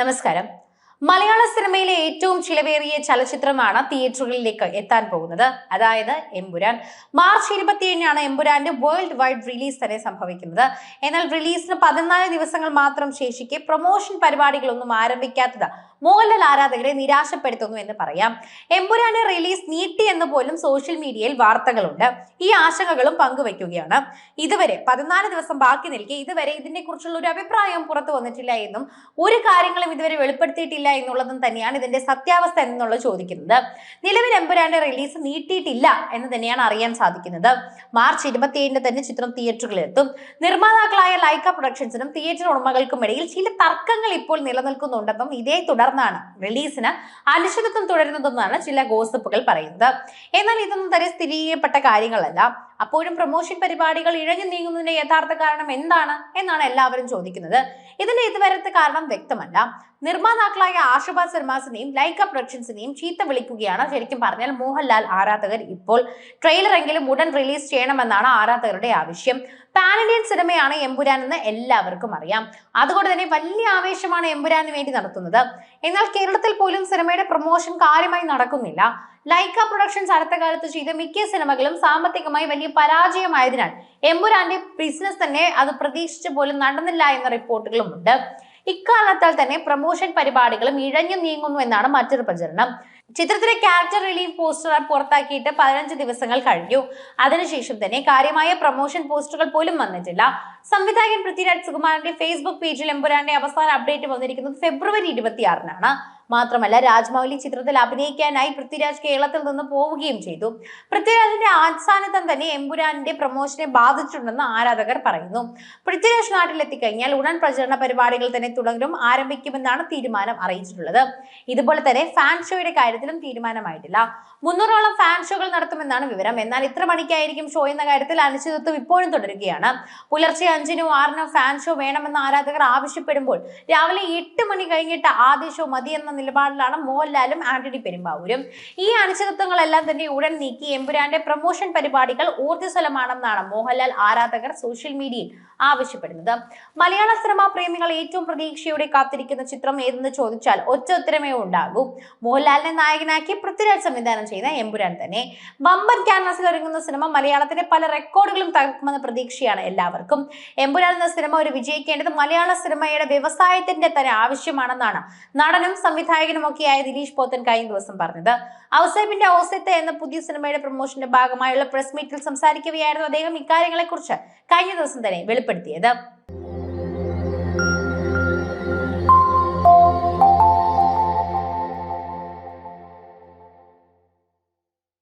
നമസ്കാരം. മലയാള സിനിമയിലെ ഏറ്റവും ചിലവേറിയ ചലച്ചിത്രമാണ് തിയേറ്ററുകളിലേക്ക് എത്താൻ പോകുന്നത്. അതായത് എമ്പുരാൻ. മാർച്ച് ഇരുപത്തിയേഴിനാണ് എമ്പുരാന്റെ വേൾഡ് വൈഡ് റിലീസ് തന്നെ സംഭവിക്കുന്നത്. എന്നാൽ റിലീസിന് പതിനാല് ദിവസങ്ങൾ മാത്രം ശേഷിക്കെ പ്രൊമോഷൻ പരിപാടികളൊന്നും ആരംഭിക്കാത്തത്. മോഹൻലാൽ ആരാധകരെ നിരാശപ്പെടുത്തുന്നു എന്ന് പറയാം. എമ്പുരാന്റെ റിലീസ് നീട്ടി എന്ന് പോലും സോഷ്യൽ മീഡിയയിൽ വാർത്തകളുണ്ട്. ഈ ആശങ്കകളും പങ്കുവയ്ക്കുകയാണ്. ഇതുവരെ പതിനാല് ദിവസം ബാക്കി നിൽക്കെ ഇതുവരെ ഇതിനെ കുറിച്ചുള്ള ഒരു അഭിപ്രായം പുറത്തു വന്നിട്ടില്ല എന്നും ഒരു കാര്യങ്ങളും ഇതുവരെ വെളിപ്പെടുത്തിയിട്ടില്ല എന്നുള്ളതും തന്നെയാണ് ഇതിന്റെ സത്യാവസ്ഥ എന്നുള്ളത് ചോദിക്കുന്നത്. നിലവിൽ എമ്പുരാന്റെ റിലീസ് നീട്ടിയിട്ടില്ല എന്ന് തന്നെയാണ് അറിയാൻ സാധിക്കുന്നത്. മാർച്ച് ഇരുപത്തിയേഴിന് തന്നെ ചിത്രം തിയേറ്ററുകളിൽ എത്തും. നിർമ്മാതാക്കളായ ലൈക്ക പ്രൊഡക്ഷൻസിനും തിയേറ്റർ ഉടമകൾക്കും ഇടയിൽ ചില തർക്കങ്ങൾ ഇപ്പോൾ നിലനിൽക്കുന്നുണ്ടെന്നും ഇതേ തുടർന്നാണ് റിലീസിന് അനിശ്ചിതത്വം തുടരുന്നതെന്നാണ് ചില ഗോസിപ്പുകൾ പറയുന്നത്. എന്നാൽ ഇതൊന്നും തന്നെ സ്ഥിരീകരിക്കപ്പെട്ട കാര്യങ്ങളല്ല. അപ്പോഴും പ്രൊമോഷൻ പരിപാടികൾ ഇഴഞ്ഞു നീങ്ങുന്നതിന്റെ യഥാർത്ഥ കാരണം എന്താണ് എന്നാണ് എല്ലാവരും ചോദിക്കുന്നത്. ഇതിന്റെ ഇതുവരത്തെ കാരണം വ്യക്തമല്ല. നിർമ്മാതാക്കളായ ആശുഭാ സിനിമാസിനെയും ലൈക്ക പ്രൊഡക്ഷൻസിനെയും ചീത്ത വിളിക്കുകയാണ് ശരിക്കും പറഞ്ഞാൽ മോഹൻലാൽ ആരാധകർ ഇപ്പോൾ ട്രെയിലറെങ്കിലും ഉടൻ റിലീസ് ചെയ്യണമെന്നാണ് ആരാധകരുടെ ആവശ്യം. പാൻ ഇന്ത്യൻ സിനിമയാണ് എമ്പുരാൻ എന്ന് എല്ലാവർക്കും അറിയാം. അതുകൊണ്ട് തന്നെ വലിയ ആവേശമാണ് എമ്പുരാന് വേണ്ടി നടത്തുന്നത്. എന്നാൽ കേരളത്തിൽ പോലും സിനിമയുടെ പ്രൊമോഷൻ കാര്യമായി നടക്കുന്നില്ല. ലൈക്ക പ്രൊഡക്ഷൻസ് അടുത്ത കാലത്ത് ചെയ്ത മിക്ക സിനിമകളും സാമ്പത്തികമായി വലിയ പരാജയമായതിനാൽ എമ്പുരാന്റെ ബിസിനസ് തന്നെ അത് പ്രതീക്ഷിച്ച പോലും നടന്നില്ല എന്ന റിപ്പോർട്ടുകളും ഉണ്ട് ഇക്കാരണത്താൽ തന്നെ പ്രൊമോഷൻ പരിപാടികളും ഇഴഞ്ഞു നീങ്ങുന്നു എന്നാണ് മറ്റൊരു പ്രചരണം. ചിത്രത്തിലെ ക്യാരക്ടർ റിലീഫ് പോസ്റ്റർ പുറത്താക്കിയിട്ട് പതിനഞ്ച് ദിവസങ്ങൾ കഴിഞ്ഞു. അതിനുശേഷം തന്നെ കാര്യമായ പ്രൊമോഷൻ പോസ്റ്ററുകൾ പോലും വന്നിട്ടില്ല. സംവിധായകൻ പൃഥ്വിരാജ് സുകുമാരന്റെ ഫേസ്ബുക്ക് പേജിൽ എമ്പുരാന്റെ അവസാന അപ്ഡേറ്റ് വന്നിരിക്കുന്നത് ഫെബ്രുവരി ഇരുപത്തിയാറിനാണ്. മാത്രമല്ല രാജ്മൗലി ചിത്രത്തിൽ അഭിനയിക്കാനായി പൃഥ്വിരാജ് കേരളത്തിൽ നിന്ന് പോവുകയും ചെയ്തു. പൃഥ്വിരാജിന്റെ ആസ്ഥാനത്തം തന്നെ എമ്പുരാന്റെ പ്രൊമോഷനെ ബാധിച്ചിട്ടുണ്ടെന്ന് ആരാധകർ പറയുന്നു. പൃഥ്വിരാജ് നാട്ടിലെത്തിക്കഴിഞ്ഞാൽ ഉടൻ പ്രചരണ പരിപാടികൾ തന്നെ തുടങ്ങും ആരംഭിക്കുമെന്നാണ് തീരുമാനം അറിയിച്ചിട്ടുള്ളത്. ഇതുപോലെ തന്നെ ഫാൻ ഷോയുടെ കാര്യത്തിലും തീരുമാനമായിട്ടില്ല. മുന്നൂറോളം ഫാൻ ഷോകൾ നടത്തുമെന്നാണ് വിവരം. എന്നാൽ ഇത്ര മണിക്കായിരിക്കും ഷോ എന്ന കാര്യത്തിൽ അനിശ്ചിതത്വം ഇപ്പോഴും തുടരുകയാണ്. പുലർച്ചെ അഞ്ചിനോ ആറിനോ ഫാൻ ഷോ വേണമെന്ന് ആരാധകർ ആവശ്യപ്പെടുമ്പോൾ രാവിലെ എട്ട് മണി കഴിഞ്ഞിട്ട് ആദ്യ ഷോ മതി എന്ന നിലപാടിലാണ് മോഹൻലാലും ആന്റണി പെരുമ്പാവൂരും. ഈ അനിശ്ചിതത്വങ്ങളെല്ലാം തന്നെ ഉടൻ നീക്കി എമ്പുരാന്റെ പ്രൊമോഷൻ പരിപാടികൾ ഊർജസ്വലമാണെന്നാണ് മോഹൻലാൽ ആരാധകർ സോഷ്യൽ മീഡിയയിൽ ആവശ്യപ്പെടുന്നത്. മലയാള സിനിമാ പ്രേമികൾ ഏറ്റവും പ്രതീക്ഷയോടെ കാത്തിരിക്കുന്ന ചിത്രം ഏതെന്ന് ചോദിച്ചാൽ ഒറ്റ ഉത്തരമേ ഉണ്ടാകൂ. മോഹൻലാലിനെ നായകനാക്കി പൃഥ്വിരാജ് സംവിധാനം ചെയ്യുന്ന എമ്പുരാൻ തന്നെ. ബമ്പർ ക്യാൻവാസിൽ ഒരുങ്ങുന്ന സിനിമ മലയാളത്തിലെ പല റെക്കോർഡുകളും തകർക്കുമെന്ന പ്രതീക്ഷയാണ് എല്ലാവർക്കും. എമ്പുരാൻ എന്ന സിനിമ ഒരു വിജയിക്കേണ്ടത് മലയാള സിനിമയുടെ വ്യവസായത്തിന്റെ തന്നെ ആവശ്യമാണെന്നാണ് നടനും സംവിധായകനും ഒക്കെയായ ദിലീഷ് പോത്തൻ കഴിഞ്ഞ ദിവസം പറഞ്ഞത്. ഔസൈബിന്റെ ഔസത്തെ എന്ന പുതിയ സിനിമയുടെ പ്രൊമോഷന്റെ ഭാഗമായുള്ള പ്രസ് മീറ്റിൽ സംസാരിക്കുകയായിരുന്നു അദ്ദേഹം ഇക്കാര്യങ്ങളെക്കുറിച്ച് കഴിഞ്ഞ ദിവസം തന്നെ വെളിപ്പെടുത്തിയത്.